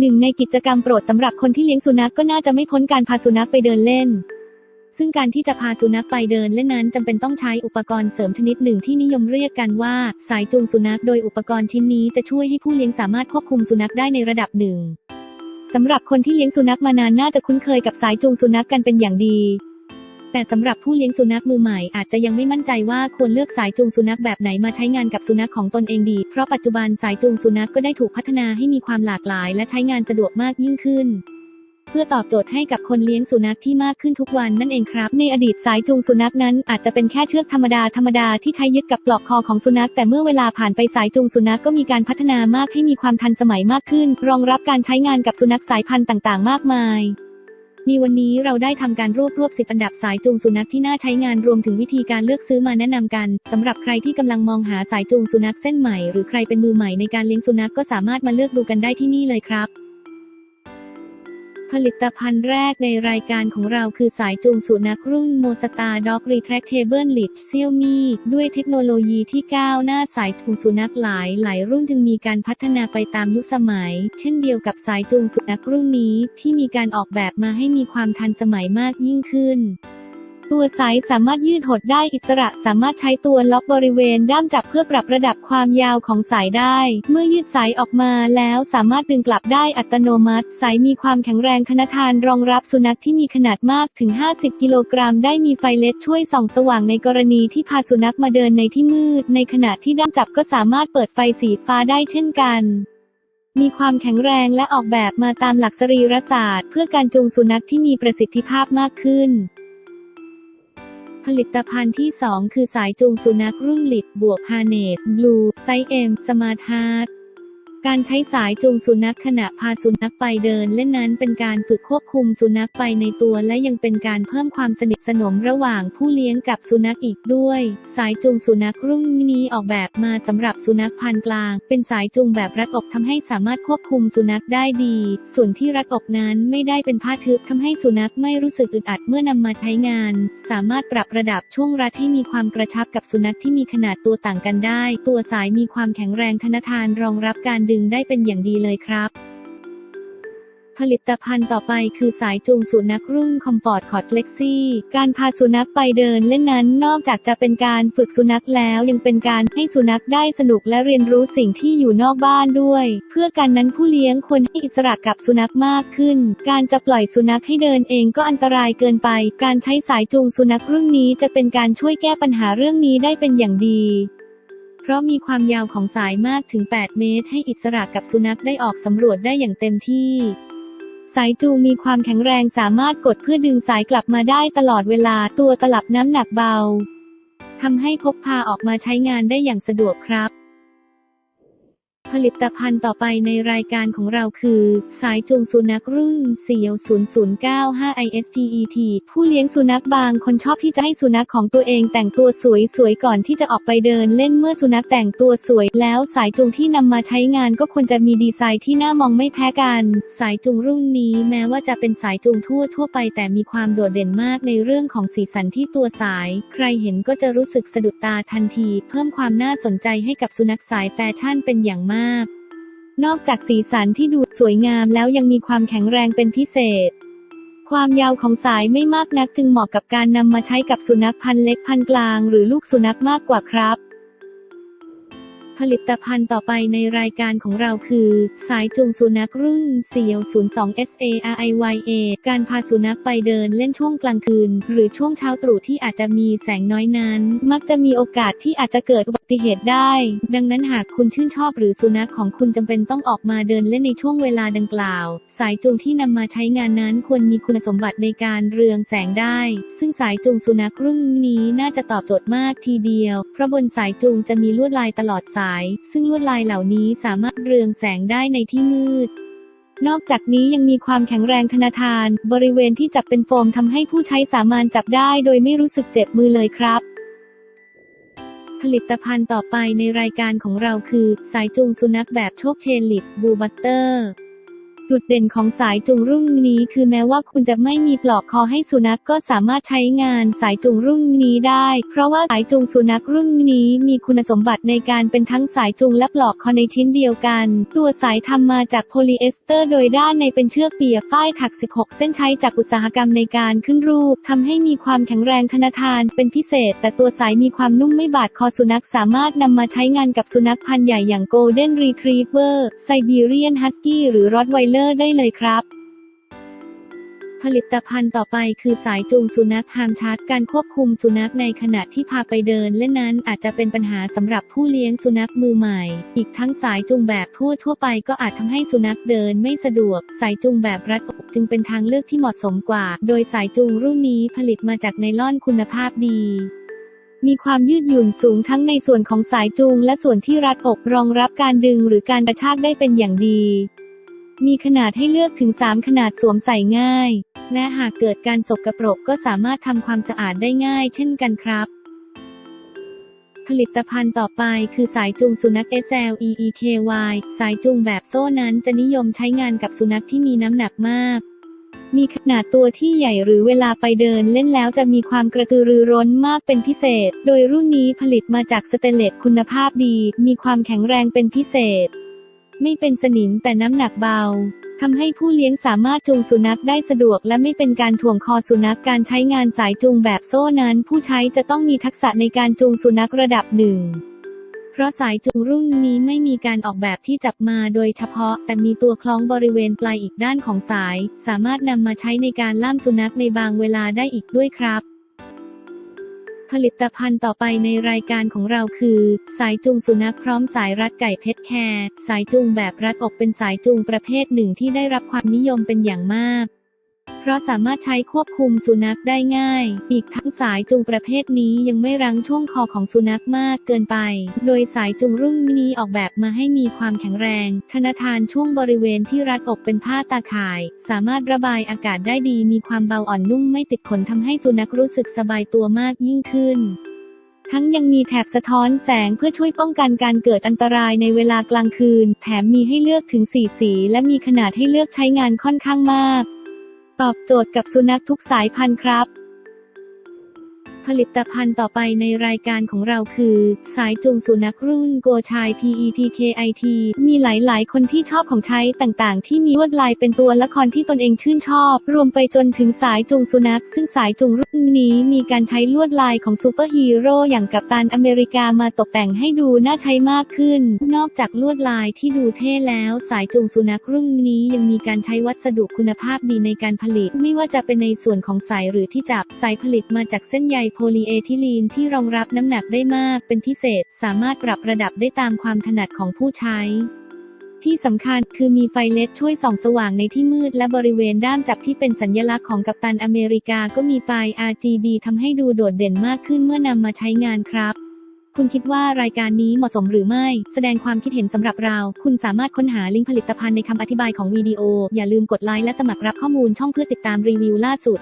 หนึ่งในกิจกรรมโปรดสำหรับคนที่เลี้ยงสุนัขก็น่าจะไม่พ้นการพาสุนัขไปเดินเล่น ซึ่งการที่จะพาสุนัขไปเดินเล่นนั้นจำเป็นต้องใช้อุปกรณ์เสริมชนิดหนึ่งที่นิยมเรียกกันว่า สายจูงสุนัขโดยอุปกรณ์ชิ้นนี้จะช่วยให้ผู้เลี้ยงสามารถควบคุมสุนัขได้ในระดับหนึ่งสำหรับคนที่เลี้ยงสุนัขมานานน่าจะคุ้นเคยกับสายจูงสุนัขกันเป็นอย่างดี แต่สำหรับผู้เลี้ยงสุนัขมือใหม่อาจจะยังไม่มั่นใจว่าควรเลือกสายจูงสุนัขแบบไหนมาใช้งานกับสุนัขของตนเองดี เพราะปัจจุบันสายจูงสุนัขก็ได้ถูกพัฒนาให้มีความหลากหลาย และใช้งานสะดวกมากยิ่งขึ้น เพื่อตอบโจทย์ให้กับคนเลี้ยงสุนัขที่มากขึ้นทุกวันนั่นเองครับ ในอดีตสายจูงสุนัขนั้นอาจจะเป็นแค่เชือกธรรมดาธรรมดาที่ใช้ยึดกับปลอกคอของสุนัข แต่เมื่อเวลาผ่านไปสายจูงสุนัขก็มีการพัฒนามากให้มีความทันสมัยมากขึ้น รองรับการใช้งานกับสุนัขสายพันธุ์ต่าง ๆ มากมาย ในวันนี้เราได้ทำการรวบรวบสิบอันดับสายจูงสุนัขที่น่าใช้งานรวมถึงวิธีการเลือกซื้อมาแนะนำกันสำหรับใครที่กำลังมองหาสายจูงสุนัขเส้นใหม่ หรือใครเป็นมือใหม่ในการเลี้ยงสุนัขก็สามารถมาเลือกดูกันได้ที่นี่เลยครับ ผลิตภัณฑ์แรกในรายการของเราคือสายจูงสุนัขรุ่นโมสตาร์ด็อกรีแทรคเทเบิลลิดเซี่ยมี่ด้วยเทคโนโลยีที่ก้าวหน้าสายจูงสุนัขหลายหลายรุ่นจึงมีการพัฒนาไปตามยุคสมัย เช่นเดียวกับสายจูงสุนัขรุ่นนี้ที่มีการออกแบบมาให้มีความทันสมัยมากยิ่งขึ้น ตัวสายสามารถยืดหดได้อิสระสามารถใช้ตัวล็อกบริเวณด้ามจับเพื่อปรับระดับความยาวของสายได้ เมื่อยืดสายออกมาแล้วสามารถดึงกลับได้อัตโนมัติ สายมีความแข็งแรงทนทานรองรับสุนัขที่มีขนาดมากถึง 50 กิโลกรัม ได้มีไฟเลสช่วยส่องสว่างในกรณีที่พาสุนัขมาเดินในที่มืด ในขณะที่ด้ามจับก็สามารถเปิดไฟสีฟ้าได้เช่นกันมีความแข็งแรงและออกแบบมาตามหลักสรีรศาสตร์ เพื่อการจูงสุนัขที่มีประสิทธิภาพมากขึ้น ผลิตภัณฑ์ที่ 2 คือสายจูงสุนัขรุ่นลิดบวกฮาเนสบลูไซเอ็มสมาร์ทฮาร์ด การใช้สายจูงสุนัขขณะพาสุนัขไปเดินเล่นนั้นเป็นการฝึกควบคุมสุนัขไปในตัวและยังเป็นการเพิ่มความสนิทสนมระหว่างผู้เลี้ยงกับสุนัขอีกด้วย สายจูงสุนัขรุ่นนี้ออกแบบมาสำหรับสุนัขพันธุ์กลาง เป็นสายจูงแบบรัดอกทำให้สามารถควบคุมสุนัขได้ดี ส่วนที่รัดอกนั้นไม่ได้เป็นผ้าทึบทำให้สุนัขไม่รู้สึกอึดอัดเมื่อนำมาใช้งาน สามารถปรับระดับช่วงรัดให้มีความกระชับกับสุนัขที่มีขนาดตัวต่างกันได้ ตัวสายมีความแข็งแรงทนทานรองรับการดึงได้เป็นอย่างดีเลยครับ ผลิตภัณฑ์ต่อไปคือสายจูงสุนัขรุ่นคอมฟอร์ตคอร์ดเล็กซี่ การพาสุนัขไปเดินเล่นนั้นนอกจากจะเป็นการฝึกสุนัขแล้วยังเป็นการให้สุนัขได้สนุกและเรียนรู้สิ่งที่อยู่นอกบ้านด้วย เพื่อการนั้นผู้เลี้ยงควรให้อิสระกับสุนัขมากขึ้น การจะปล่อยสุนัขให้เดินเองก็อันตรายเกินไป การใช้สายจูงสุนัขรุ่นนี้จะเป็นการช่วยแก้ปัญหาเรื่องนี้ได้เป็นอย่างดี เพราะมีความยาวของสายมากถึง 8 เมตร ให้อิสระกับสุนัขได้ออกสำรวจได้อย่างเต็มที่ สายจูงมีความแข็งแรงสามารถกดเพื่อดึงสายกลับมาได้ตลอดเวลาตัวตลับน้ำหนักเบาทำให้พกพาออกมาใช้งานได้อย่างสะดวกครับ ผลิตภัณฑ์ต่อไปในรายการของเราคือ สายจูงสุนัขรุ่นเสียว0095 ISPET ผู้เลี้ยงสุนัขบางคนชอบที่จะให้สุนัขของตัวเองแต่งตัวสวยๆก่อนที่จะออกไปเดินเล่นเมื่อสุนัขแต่งตัวสวย แล้วสายจูงที่นำมาใช้งานก็ควรจะมีดีไซน์ที่น่ามองไม่แพ้กัน สายจูงรุ่นนี้แม้ว่าจะเป็นสายจูงทั่วทั่วไป แต่มีความโดดเด่นมากในเรื่องของสีสันที่ตัวสาย ใครเห็นก็จะรู้สึกสะดุดตาทันที เพิ่มความน่าสนใจให้กับสุนัขสายแฟชั่นเป็นอย่างมากาก นอกจากสีสันที่ดูสวยงามแล้วยังมีความแข็งแรงเป็นพิเศษ ความยาวของสายไม่มากนักจึงเหมาะกับการนำมาใช้กับสุนัขพันธุ์เล็กพันธุ์กลาง หรือลูกสุนัขมากกว่าครับ ผลิตภัณฑ์ต่อไปในรายการของเราคือ สายจูงสุนัขรุ่นเสียว 02 SARIYA การพาสุนัขไปเดินเล่นช่วงกลางคืน หรือช่วงเช้าตรู่ที่อาจจะมีแสงน้อยนั้น มักจะมีโอกาสที่อาจจะเกิดอุบัติเหตุได้ ดังนั้นหากคุณชื่นชอบหรือสุนัขของคุณจำเป็นต้องออกมาเดินเล่นในช่วงเวลาดังกล่าว สายจูงที่นำมาใช้งานนั้นควรมีคุณสมบัติในการเรืองแสงได้ ซึ่งสายจูงสุนัขรุ่นนี้น่าจะตอบโจทย์มากทีเดียว เพราะบนสายจูงจะมีลวดลายตลอดสายซึ่งลวดลายเหล่านี้สามารถเรืองแสงได้ในที่มืด นอกจากนี้ยังมีความแข็งแรงทนทาน บริเวณที่จับเป็นโฟมทำให้ผู้ใช้สามารถจับได้โดยไม่รู้สึกเจ็บมือเลยครับ ผลิตภัณฑ์ต่อไปในรายการของเราคือ สายจูงสุนัขแบบโชคเชนลิตบูบัสเตอร์ จุดเด่นของสายจูงรุ่นนี้คือแม้ว่าคุณจะไม่มีปลอกคอให้สุนัขก็สามารถใช้งานสายจูงรุ่นนี้ได้ เพราะว่าสายจูงสุนัขรุ่นนี้มีคุณสมบัติในการเป็นทั้งสายจูงและปลอกคอในชิ้นเดียวกัน ตัวสายทำมาจากโพลีเอสเตอร์ โดยด้านในเป็นเชือกเปียฝ้ายถัก 16 เส้นใช้จากอุตสาหกรรมในการขึ้นรูปทำให้มีความแข็งแรงทนทานเป็นพิเศษ แต่ตัวสายมีความนุ่มไม่บาดคอสุนัขสามารถนำมาใช้งานกับสุนัขพันธุ์ใหญ่อย่างโกลเด้นรีทรีเวอร์ไซบีเรียนฮัสกี้หรือรอดไวเลอร์ได้เลยครับผลิตภัณฑ์ต่อไปคือสายจูงสุนัขฮามชาร์จการควบคุมสุนัขในขณะที่พาไปเดินเล่นนั้นอาจจะเป็นปัญหาสำหรับผู้เลี้ยงสุนัขมือใหม่ อีกทั้งสายจูงแบบทั่วทั่วไปก็อาจทำให้สุนัขเดินไม่สะดวก สายจูงแบบรัดอกจึงเป็นทางเลือกที่เหมาะสมกว่า โดยสายจูงรุ่นนี้ผลิตมาจากไนล่อนคุณภาพดีมีความยืดหยุ่นสูงทั้งในส่วนของสายจูงและส่วนที่รัดอกรองรับการดึงหรือการกระชากได้เป็นอย่างดี มีขนาดให้เลือกถึง 3 ขนาดสวมใส่ง่าย และหากเกิดการสกปรกก็สามารถทำความสะอาดได้ง่ายเช่นกันครับ ผลิตภัณฑ์ต่อไปคือสายจูงสุนัข SLEEKY สายจูงแบบโซ่นั้นจะนิยมใช้งานกับสุนัขที่มีน้ำหนักมาก มีขนาดตัวที่ใหญ่หรือเวลาไปเดินเล่นแล้วจะมีความกระตือรือร้นมากเป็นพิเศษ โดยรุ่นนี้ผลิตมาจากสเตนเลสคุณภาพดี มีความแข็งแรงเป็นพิเศษ ไม่เป็นสนิมแต่น้ำหนักเบาทำให้ผู้เลี้ยงสามารถจูงสุนัขได้สะดวกและไม่เป็นการถ่วงคอสุนัขการใช้งานสายจูงแบบโซ่นั้น ผู้ใช้จะต้องมีทักษะในการจูงสุนัขระดับหนึ่ง เพราะสายจูงรุ่นนี้ไม่มีการออกแบบที่จับมาโดยเฉพาะ แต่มีตัวคล้องบริเวณปลายอีกด้านของสาย สามารถนำมาใช้ในการล่ามสุนัขในบางเวลาได้อีกด้วยครับ ผลิตภัณฑ์ต่อไปในรายการของเราคือ สายจูงสุนัขพร้อมสายรัดไก่เพชรแคร์สายจูงแบบรัดอกเป็นสายจูงประเภทหนึ่งที่ได้รับความนิยมเป็นอย่างมาก เพราะสามารถใช้ควบคุมสุนัขได้ง่าย อีกทั้งสายจูงประเภทนี้ยังไม่รั้งช่วงคอของสุนัขมากเกินไป โดยสายจูงรุ่นนี้ออกแบบมาให้มีความแข็งแรง ธนาทานช่วงบริเวณที่รัดอกเป็นผ้าตาข่าย สามารถระบายอากาศได้ดี มีความเบาอ่อนนุ่มไม่ติดขนทำให้สุนัขรู้สึกสบายตัวมากยิ่งขึ้นทั้งยังมีแถบสะท้อนแสงเพื่อช่วยป้องกันการเกิดอันตรายในเวลากลางคืน แถมมีให้เลือกถึง 4 สี และมีขนาดให้เลือกใช้งานค่อนข้างมาก ตอบโจทย์กับสุนัขทุกสายพันธุ์ครับ ผลิตภัณฑ์ต่อไปในรายการของเราคือ สายจูงสุนัขรุ่นโกชาย PETKIT มีหลายๆ คนที่ชอบของใช้ต่างๆ ที่มีลวดลายเป็นตัวละครที่ตนเองชื่นชอบ รวมไปจนถึงสายจูงสุนัข ซึ่งสายจูงรุ่นนี้มีการใช้ลวดลายของซูเปอร์ฮีโร่อย่างกัปตันอเมริกามาตกแต่งให้ดูน่าใช้มากขึ้น นอกจากลวดลายที่ดูเท่แล้ว สายจูงสุนัขรุ่นนี้ยังมีการใช้วัสดุคุณภาพดีในการผลิต ไม่ว่าจะเป็นในส่วนของสายหรือที่จับสายผลิตมาจากเส้นใยโพลีเอทิลีนที่รองรับน้ำหนักได้มากเป็นพิเศษสามารถปรับระดับได้ตามความถนัดของผู้ใช้ ที่สำคัญคือมีไฟเลดช่วยส่องสว่างในที่มืดและบริเวณด้ามจับที่เป็นสัญลักษณ์ของกัปตันอเมริกาก็มีไฟ RGB ทำให้ดูโดดเด่นมากขึ้นเมื่อนำมาใช้งานครับคุณคิดว่ารายการนี้เหมาะสมหรือไม่ แสดงความคิดเห็นสำหรับเรา คุณสามารถค้นหาลิงก์ผลิตภัณฑ์ในคำอธิบายของวิดีโอ อย่าลืมกดไลค์และสมัครรับข้อมูลช่องเพื่อติดตามรีวิวล่าสุด